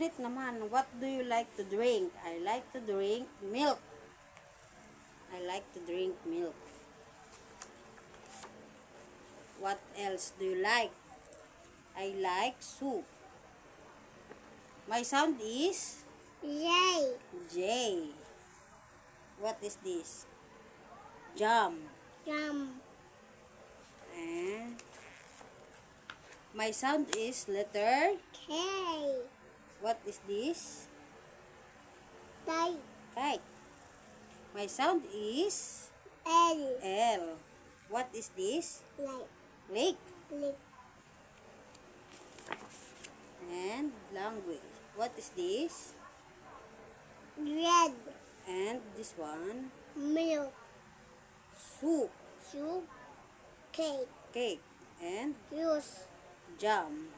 Ulit naman, what do you like to drink? I like to drink milk. I like to drink milk. What else do you like? I like soup. My sound is Yay. J. What is this? Jam. Jump. And my sound is letter. K. What is this? Tay. Kite. My sound is L. L. What is this? Like. Lake. Lip. And language. What is this? Red. And this one? Milk. Soup. Soup. Cake. Cake. And Juice. jam.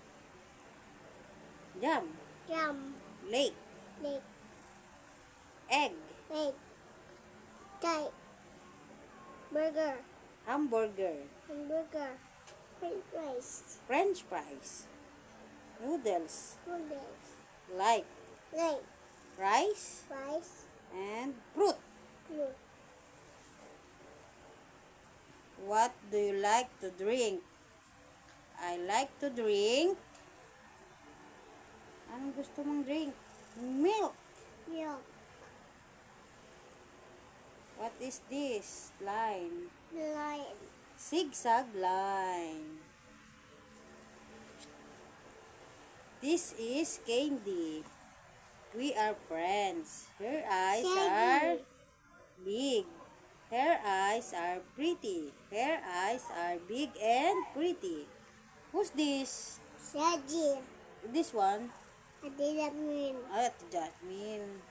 Jam. Jump. Lake. Lip. Egg. Egg. Tay. Burger. Hamburger. Hamburger. French fries. French fries. Noodles. Noodles. Like Like. rice Rice. and fruit. Fruit. What do you like to drink? I like to drink. Anong gusto mong drink? Milk. Milk. What is this? Line. Lion. Zigzag line. This is Candy. We are friends. Her eyes are Shaggy. big. Her eyes are pretty. Her eyes are big and pretty. Who's this? Shaggy. This one? Didn't mean. Ah, ito Jasmine.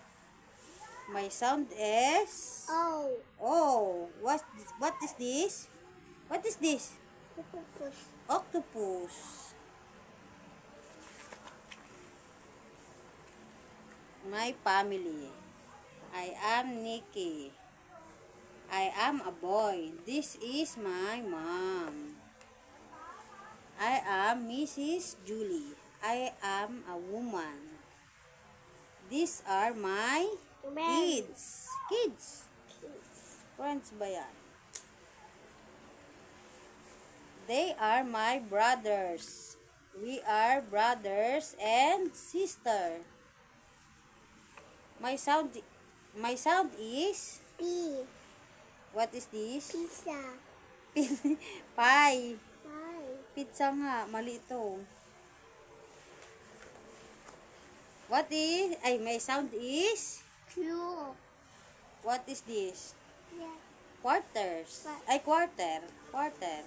My sound is... Oh. Oh, what, what is this? What is this? Octopus. Octopus. My family. I am Nikki. I am a boy. This is my mom. I am Mrs. Julie. I am a woman. These are my kids. Kids. Friends ba yan? They are my brothers. We are brothers and sister. My sound my sound is P. what is this? Pizza. Pie. Pie. Pizza nga, mali ito. What is ay my sound is Q. what is this? Yeah. Quarters. What? Ay quarter. Quarter.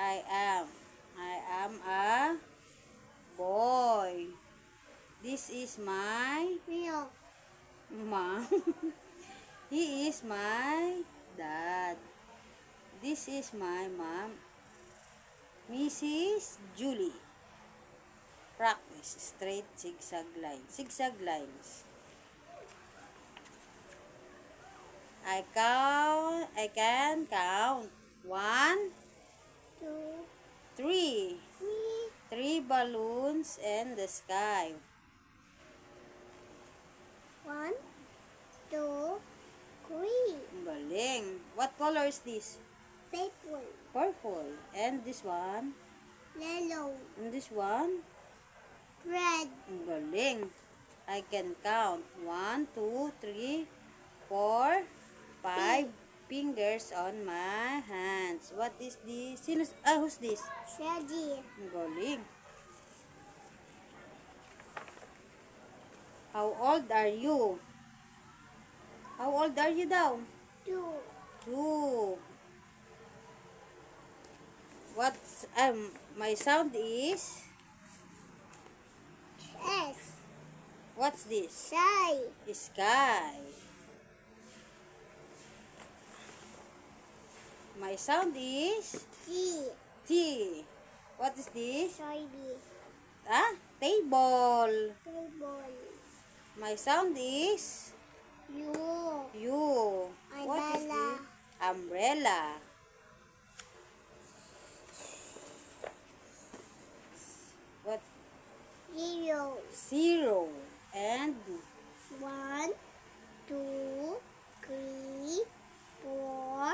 I am. I am a boy. This is my Milk. mom. he is my dad. This is my mom. Mrs. Julie. Practice straight zigzag lines. Zigzag lines. I count. I can count. One, Two. three. Three. Three balloons in the sky. One. Two. Three. Ang Galing. What color is this? Purple. Purple. And this one? Yellow. And this one? Red. Ang galing. I can count. One, two, three, four, five fingers on my hands. What is this? Sino, ah, who's this? Shaggy. Ang galing. How old are you? How old are you daw? Two. Two. What's, um, my sound is, S. what's this? Shy. Sky. My sound is G. T. What is this? Shiny. Ah, table. Table. My sound is U. U. What is Umbrella. this? Umbrella. What? Zero. Zero. And One, two, three, four,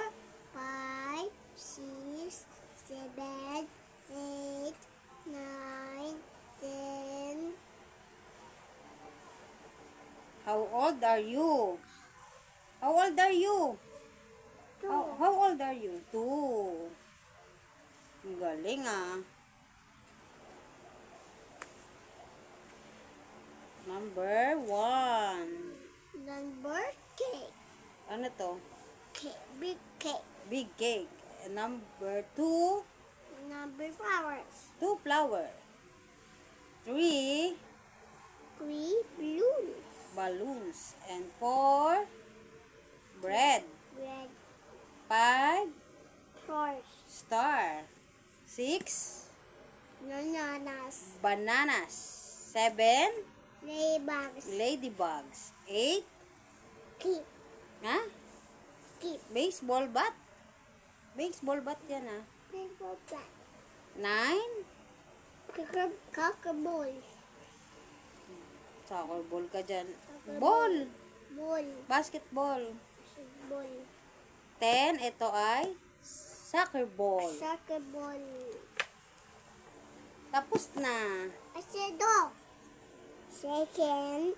five, six, seven, eight, nine, ten. how old are you? How old are you? Two. How, how old are you? Two. Galing ah. Number one. Number cake. Ano to? Cake. Big cake. Big cake. Number two. Number flowers. Two flower. Three Three balloons. balloons. And four bread. Red Five horse. star. Six Bananas. bananas. Seven Ladybugs. ladybugs. Eight Keep. ha? Keep. Baseball bat. Baseball bat yan ah. Baseball bat. Nine Cockaball. soccer ball ka dyan. Ball. Ball. Basketball. Ball. Ten, ito ay soccer ball. Soccer ball. Tapos na. Dog. Second.